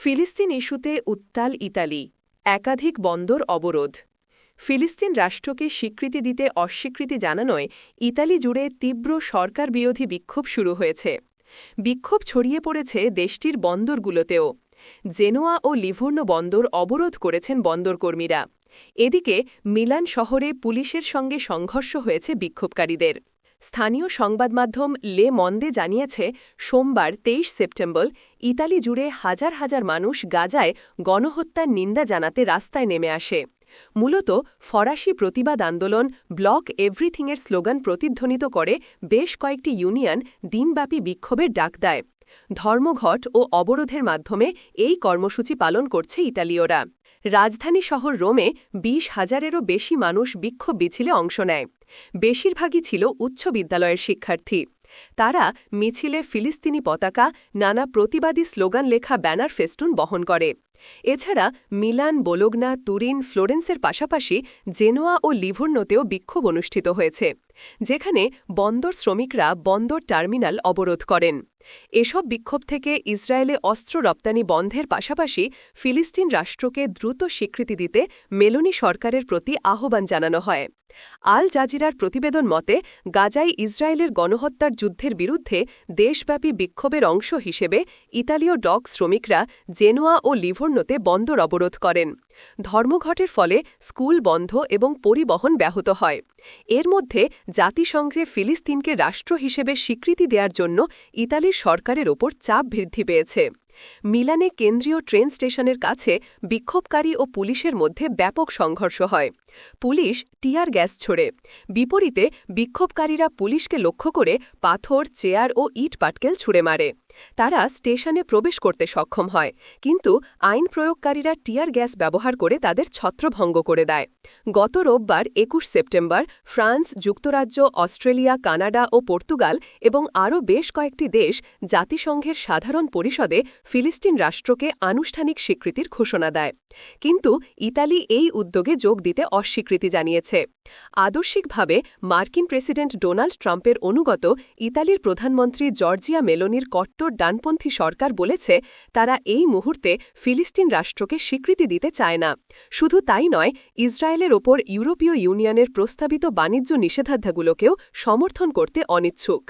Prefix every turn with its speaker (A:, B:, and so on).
A: ফিলিস্তিন ইস্যুতে উত্তাল ইতালি, একাধিক বন্দর অবরোধ। ফিলিস্তিন রাষ্ট্রকে স্বীকৃতি দিতে অস্বীকৃতি জানানোয় ইতালি জুড়ে তীব্র সরকার বিরোধী বিক্ষোভ শুরু হয়েছে। বিক্ষোভ ছড়িয়ে পড়েছে দেশটির বন্দরগুলোতেও। জেনোয়া ও লিভর্নো বন্দর অবরোধ করেছেন বন্দরকর্মীরা। এদিকে মিলান শহরে পুলিশের সঙ্গে সংঘর্ষ হয়েছে বিক্ষোভকারীদের। স্থানীয় সংবাদ মাধ্যম লে মন্দে জানিয়েছে, সোমবার তেইশ সেপ্টেম্বর ইতালি জুড়ে হাজার হাজার মানুষ গাজায় গণহত্যার নিন্দা জানাতে রাস্তায় নেমে আসে। মূলত ফরাসি প্রতিবাদ আন্দোলন ব্লক এভরিথিংয়ের স্লোগান প্রতিধ্বনিত করে বেশ কয়েকটি ইউনিয়ন দিনব্যাপী বিক্ষোভের ডাক দেয়। ধর্মঘট ও অবরোধের মাধ্যমে এই কর্মসূচি পালন করছে ইটালীয়রা রাজধানী শহর রোমে বিশ হাজারেরও বেশি মানুষ বিক্ষোভ মিছিলে অংশ নেয়। বেশিরভাগই ছিল উচ্চ বিদ্যালয়ের শিক্ষার্থী। তারা মিছিলে ফিলিস্তিনি পতাকা, নানা প্রতিবাদী স্লোগান লেখা ব্যানার ফেস্টুন বহন করে। এছাড়া মিলান, বোলোগনা, তুরিন, ফ্লোরেন্সের পাশাপাশি জেনোয়া ও লিভুর্নোতেও বিক্ষোভ অনুষ্ঠিত হয়েছে, যেখানে বন্দর শ্রমিকরা বন্দর টার্মিনাল অবরোধ করেন। এসব বিক্ষোভ থেকে ইসরায়েলে অস্ত্র রপ্তানি বন্ধের পাশাপাশি ফিলিস্তিন রাষ্ট্রকে দ্রুত স্বীকৃতি দিতে মেলোনি সরকারের প্রতি আহ্বান জানানো হয়। আল জাজিরার প্রতিবেদন মতে, গাজায় ইসরায়েলের গণহত্যার যুদ্ধের বিরুদ্ধে দেশব্যাপী বিক্ষোভের অংশ হিসেবে ইতালীয় ডক শ্রমিকরা জেনোয়া ও লিভর্নোতে বন্দর অবরোধ করেন। ধর্মঘটের ফলে স্কুল বন্ধ এবং পরিবহন ব্যাহত হয়। এর মধ্যে জাতিসংঘে ফিলিস্তিনকে রাষ্ট্র হিসেবে স্বীকৃতি দেওয়ার জন্য ইতালির সরকারের ওপর চাপ বৃদ্ধি পেয়েছে। মিলানে কেন্দ্রীয় ট্রেন স্টেশনের কাছে বিক্ষোভকারী ও পুলিশের মধ্যে ব্যাপক সংঘর্ষ হয়। পুলিশ টিয়ার গ্যাস ছোড়ে। বিপরীতে বিক্ষোভকারীরা পুলিশকে লক্ষ্য করে পাথর, চেয়ার ও ইট পাটকেল ছুড়ে মারে। তারা স্টেশনে প্রবেশ করতে সক্ষম হয়, কিন্তু আইন প্রয়োগকারীরা টিয়ার গ্যাস ব্যবহার করে তাদের ছত্রভঙ্গ করে দেয়। গত রোববার একুশ সেপ্টেম্বর ফ্রান্স, যুক্তরাজ্য, অস্ট্রেলিয়া, কানাডা ও পর্তুগাল এবং আরও বেশ কয়েকটি দেশ জাতিসংঘের সাধারণ পরিষদে ফিলিস্তিন রাষ্ট্রকে আনুষ্ঠানিক স্বীকৃতির ঘোষণা দেয়। কিন্তু ইতালি এই উদ্যোগে যোগ দিতে অস্বীকৃতি জানিয়েছে। আদর্শিকভাবে, মার্কিন প্রেসিডেন্ট ডোনাল্ড ট্রাম্পের অনুগত ইতালির প্রধানমন্ত্রী জর্জিয়া মেলোনির কট্টর ডানপন্থী সরকার বলেছে, তারা এই মুহূর্তে ফিলিস্তিন রাষ্ট্রকে স্বীকৃতি দিতে চায় না। শুধু তাই নয়, ইসরায়েলের ওপর ইউরোপীয় ইউনিয়নের প্রস্তাবিত বাণিজ্য নিষেধাজ্ঞাগুলোকেও সমর্থন করতে অনিচ্ছুক।